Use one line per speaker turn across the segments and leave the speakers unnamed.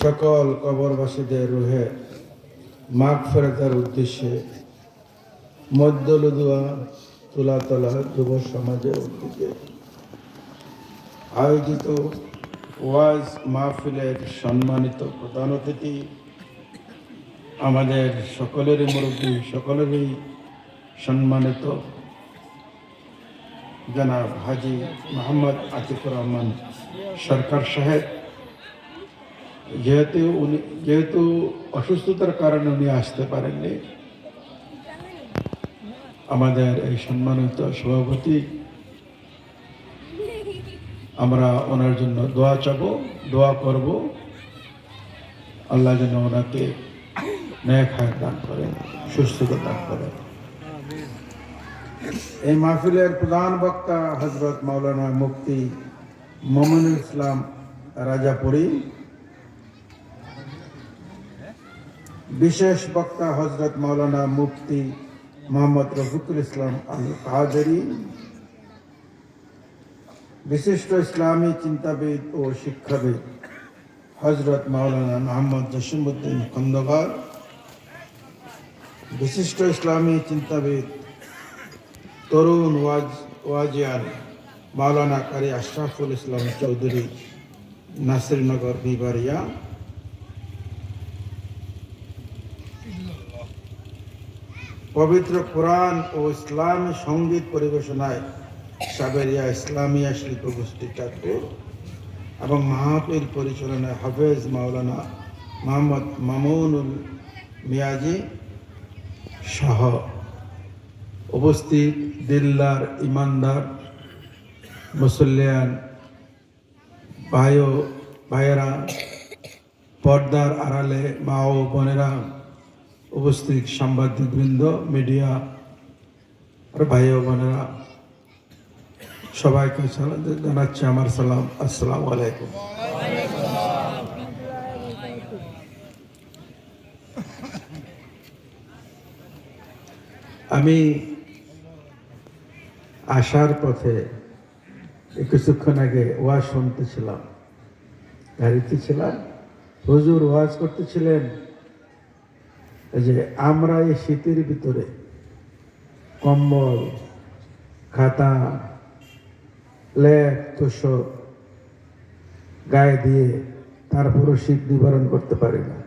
সকল কবরবাসীদের রুহে মাঘ ফেরতার উদ্দেশ্যে মধ্যলুদুয়া তুলাতলা যুব সমাজের উদ্যোগে আয়োজিত ওয়াজ মাহফিলের সম্মানিত প্রধান অতিথি, আমাদের সকলেরই মুরব্বী, সকলেরই সম্মানিত জনাব হাজি মোহাম্মদ আতিকুর রহমান সরকার সাহেব যেহেতু উনি, যেহেতু অসুস্থতার কারণে উনি আসতে পারেননি, আমাদের এই সম্মানিত সভাপতি, আমরা ওনার জন্য দোয়া চাব, দোয়া করব। আল্লাহ যেন ওনাকে ন্যায় খায় দান করেন, সুস্থতা দান করেন। এই মাহফিলের প্রধান বক্তা হজরত মাওলানা মুফতি মোমিনুল ইসলাম রাজাপুরী বিশেষ বক্তা হজরত মাওলানা মুফতি মোহাম্মদ রফিকুল ইসলাম আল কাহাজারি বিশিষ্ট ইসলামী চিন্তাবিদ ও শিক্ষাবিদ হজরত মাওলানা মোহাম্মদ জসিমুদ্দিন খন্দকার। বিশিষ্ট ইসলামী চিন্তাবিদ তরুণ ওয়াজ, ওয়াজিয়ার মাওলানা কারি আশরাফুল ইসলাম চৌধুরী, নাসিরনগর বিবারিয়া পবিত্র কোরআন ও ইসলামী সংগীত পরিবেশনায় সাবেরিয়া ইসলামিয়া শিল্প গোষ্ঠী চাঁদপুর এবং মাহফিল পরিচালনায় হাফেজ মাওলানা মোহাম্মদ মামুনুল মিয়াজি সহ উপস্থিত দিল্লার ইমানদার, মুসল্লিয়ান ভাই ও ভাইয়েরা, পর্দার আড়ালে মা ও বোনেরা উপস্থিত সাংবাদিকবৃন্দ মিডিয়া আর ভাই বোনেরা সবাইকে জানাচ্ছি, আমার সালাম, আসসালাম আলাইকুম। আমি আসার পথে কিছুক্ষণ আগে ওয়াজ শুনতেছিলাম, গাড়িতে ছিলাম, হুজুর ওয়াজ করতেছিলেন যে আমরা এই শীতের ভিতরে কম্বল, খাতা, লেপ গায়ে দিয়ে তারপরও শীত নিবারণ করতে পারি না।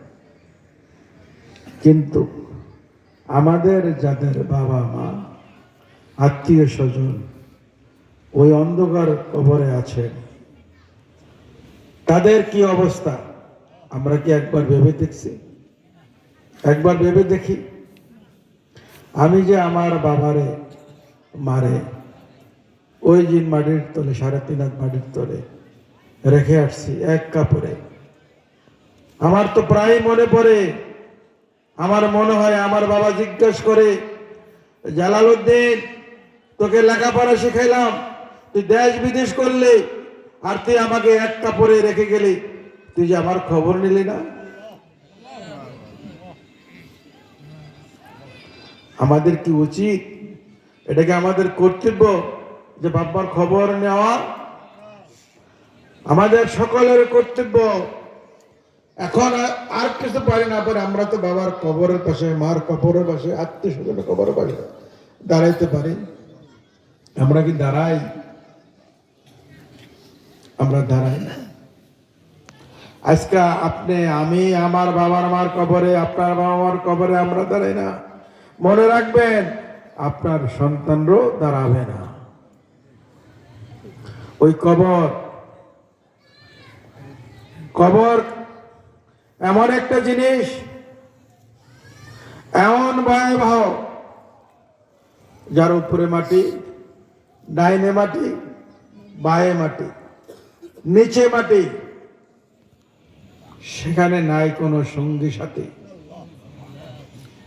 কিন্তু আমাদের যাদের বাবা মা, আত্মীয় স্বজন ওই অন্ধকার কবরে আছেন, তাদের কি অবস্থা? আমরা কি একবার ভেবে দেখছি? একবার ভেবে দেখি। আমি যে আমার বাবারে মারে, ওই দিন মাটির তলে, সাড়ে তিন হাত মাটির তলে রেখে আসছি এক কাপড়ে। আমার তো প্রায় মনে পড়ে, আমার মনে হয় আমার বাবা জিজ্ঞেস করে, জালালউদ্দিন, তোকে লেখাপড়া শিখাইলাম, তুই দেশ বিদেশ করলে, আর তুই আমাকে এক কাপড়ে রেখে গেলি, তুই যে আমার খবর নিলি না? আমাদের কি উচিত এটাকে আমাদের কর্তব্য যে বাবার খবর নেওয়া। আমাদের সকলের কর্তব্য। এখন আর- আর কিছু পারি না, পরে আমরা তো বাবার কবরের পাশে, মার কবরের পাশে আত্মীয় স্বজনের কবরের পাশে দাঁড়াইতে পারি। আমরা কি দাঁড়াই? আমরা দাঁড়াই না। আজকে আপনি, আমি, আমার বাবার মার কবরে, আপনার বাবা মার কবরে আমরা দাঁড়াই না। মনে রাখবেন, আপনার সন্তানরও দাঁড়াবে না। ওই কবর কবর এমন একটা জিনিস, এমন ভয়াবহ, যার উপরে মাটি, ডাইনে মাটি, বায়ে মাটি, নিচে মাটি, সেখানে নাই কোনো সঙ্গী সাথী।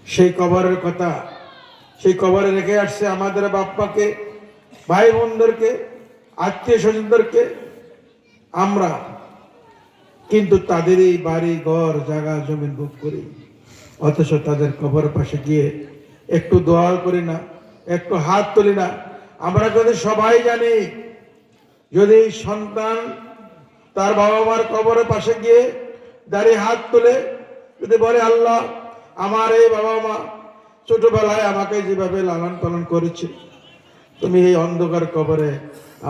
সেই কবরের কথা। সেই কবরে রেখে আসছে আমাদের বাপ্পাকে, ভাই বোনদেরকে, আত্মীয় স্বজনদেরকে, আমরা। কিন্তু তাদের এই বাড়ি, ঘর, জায়গা জমিন বুক করি। অথচ তাদের কবর পাশে গিয়ে একটু দোয়া করি না, একটু হাত তুলি না। আমরা যদি সবাই জানি, যদি সন্তান তার বাবা মার কবরের পাশে গিয়ে দাঁড়িয়ে হাত তুলে, যদি বলে, আল্লাহ আমার এই বাবা মা ছোটবেলায় আমাকে যেভাবে লালন পালন করেছে, তুমি এই অন্ধকার কবরে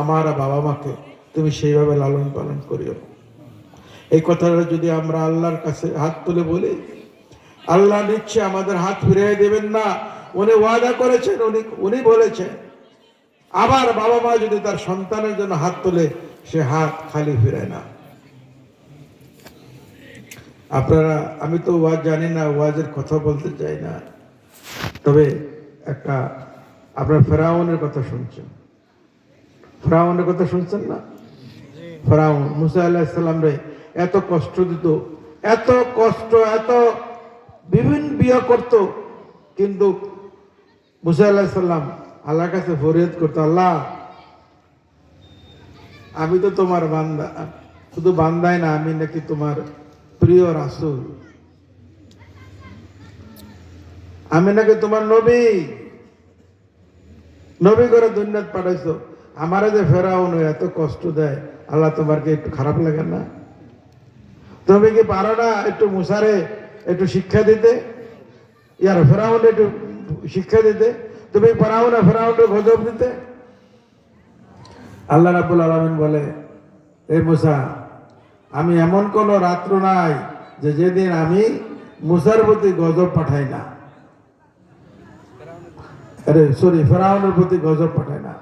আমার বাবা মাকে তুমি সেইভাবে লালন পালন করিও। এই কথাটা যদি আমরা আল্লাহর কাছে হাত তুলে বলি, আল্লাহ নিচ্ছে আমাদের হাত ফিরিয়ে দেবেন না। উনি ওয়াদা করেছেন, উনি উনি বলেছেন, আবার বাবা মা যদি তার সন্তানের জন্য হাত তোলে, সে হাত খালি ফিরায় না। আপনারা, আমি তো ওয়াজ জানি না, ওয়াজের কথা বলতে চাই না। তবে একটা, আপনার ফেরাউনের কথা শুনছেন। ফেরাউনের কথা শুনছেন না? ফেরাউন, মুসা আল্লাহ রে, এত কষ্ট দিত, এত কষ্ট, এত বিভিন্ন বিয়ে করত, কিন্তু মুসা আল্লাহ সাল্লাম আল্লাহর কাছে ফরিয়াদ করতো, আল্লাহ, আমি তো তোমার বান্দা, শুধু বান্দাই না, আমি নাকি তোমার প্রিয় রাসুল, আমি নাকি তোমার নবী? নবী করে দুনিয়াত পাঠাইছো। আমারে যে ফেরাউন এত কষ্ট দেয়, আল্লাহ তোমার কি একটু খারাপ লাগে না? তুমি কি পারো না একটু মুসারে একটু শিক্ষা দিতে? ইয়ার ফেরাউন একটু শিক্ষা দিতে? তুমি পারাও না ফেরাউনকে গজব দিতে? আল্লাহ রাবুল আলমিন বলে এই মুসা আমি এমন কোন রাত্র নাই যে যেদিন আমি মুসার প্রতি গজব পাঠাই না। আরে সরি ফেরাউনের প্রতি গজব পাঠাই না।